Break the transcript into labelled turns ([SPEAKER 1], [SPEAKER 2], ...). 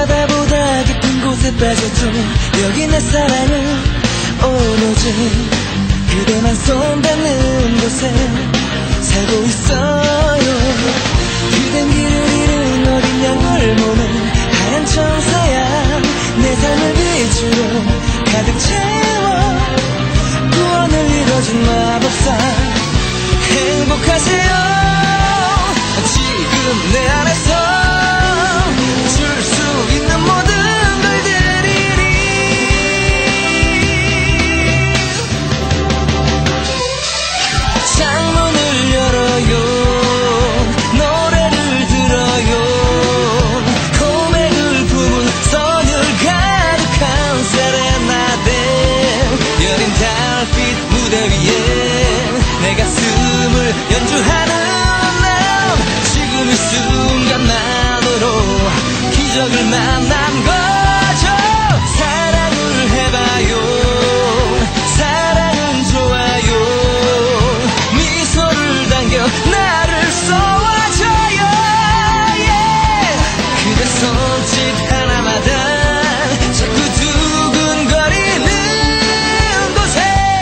[SPEAKER 1] 바다보다 깊은 곳에 빠져도 여기 내 사랑은 오로지 그대만 손 닿는 곳에 살고 있어요. 그댄 길을 잃은 어린 양을 모는 하얀 천사야. 내 삶을 빛으로 가득 채 순간만으로 기적을 만난 걸.